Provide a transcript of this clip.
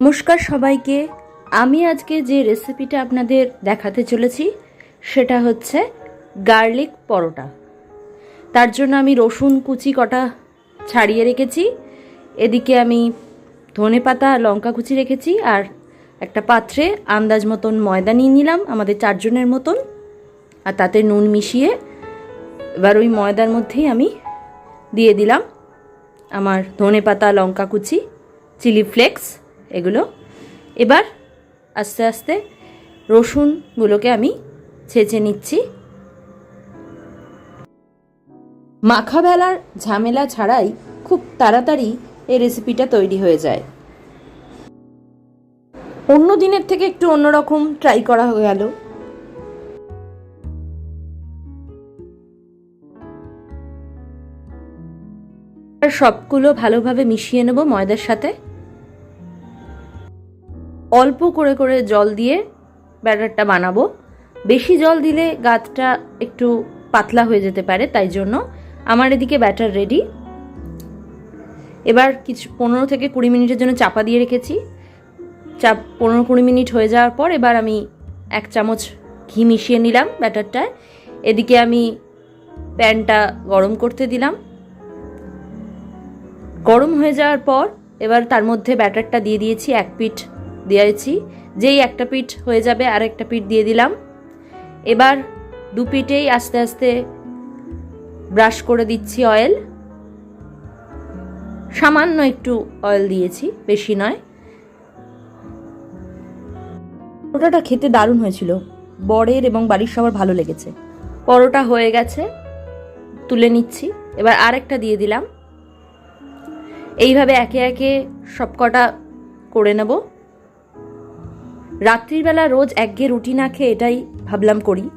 নমস্কার সবাইকে। আমি আজকে যে রেসিপিটা আপনাদের দেখাতে চলেছি, সেটা হচ্ছে গার্লিক পরোটা। তার জন্য আমি রসুন কুচি কটা ছাড়িয়ে রেখেছি। এদিকে আমি ধনে পাতা, লঙ্কা কুচি রেখেছি আর একটা পাত্রে আন্দাজ মতন ময়দা নিয়ে নিলাম, আমাদের চারজনের মতন। আর তাতে নুন মিশিয়ে এবার ওই ময়দার মধ্যেই আমি দিয়ে দিলাম আমার ধনে পাতা, লঙ্কা কুচি, চিলি ফ্লেক্স। এগুলো। এবার আস্তে আস্তে রসুনগুলোকে আমি ছেঁচে নিচ্ছি। মাখাবেলার ঝামেলা ছাড়াই খুব তাড়াতাড়ি এই রেসিপিটা তৈরি হয়ে যায়। অন্য দিনের থেকে একটু অন্যরকম ট্রাই করা হয়ে গেল। সবগুলো ভালোভাবে মিশিয়ে নেব ময়দার সাথে। অল্প করে করে জল দিয়ে ব্যাটারটা বানাবো। বেশি জল দিলে গাতটা একটু পাতলা হয়ে যেতে পারে, তাই জন্য আমার এদিকে ব্যাটার রেডি। এবার কিছু পনেরো থেকে কুড়ি মিনিটের জন্য চাপা দিয়ে রেখেছি। চাপ পনেরো কুড়ি মিনিট হয়ে যাওয়ার পর এবার আমি এক চামচ ঘি মিশিয়ে নিলাম ব্যাটারটায়। এদিকে আমি প্যানটা গরম করতে দিলাম। গরম হয়ে যাওয়ার পর এবার তার মধ্যে ব্যাটারটা দিয়ে দিয়েছি এক পিঠ দিয়েছি। যেই একটা পিঠ হয়ে যাবে আর একটা পিঠ দিয়ে দিলাম। এবার দু পিঠেই আস্তে আস্তে ব্রাশ করে দিচ্ছি অয়েল। সামান্য একটু অয়েল দিয়েছি, বেশি নয়। পরোটাটা খেতে দারুণ হয়েছিল। বরের এবং বাড়ির সবার ভালো লেগেছে। পরোটা হয়ে গেছে, তুলে নিচ্ছি। এবার আরেকটা দিয়ে দিলাম। এইভাবে একে একে সবকটা করে নেব। রাত্রিবেলা রোজ একঘেয়ে রুটি না খেয়ে এটাই ভাবলাম করি।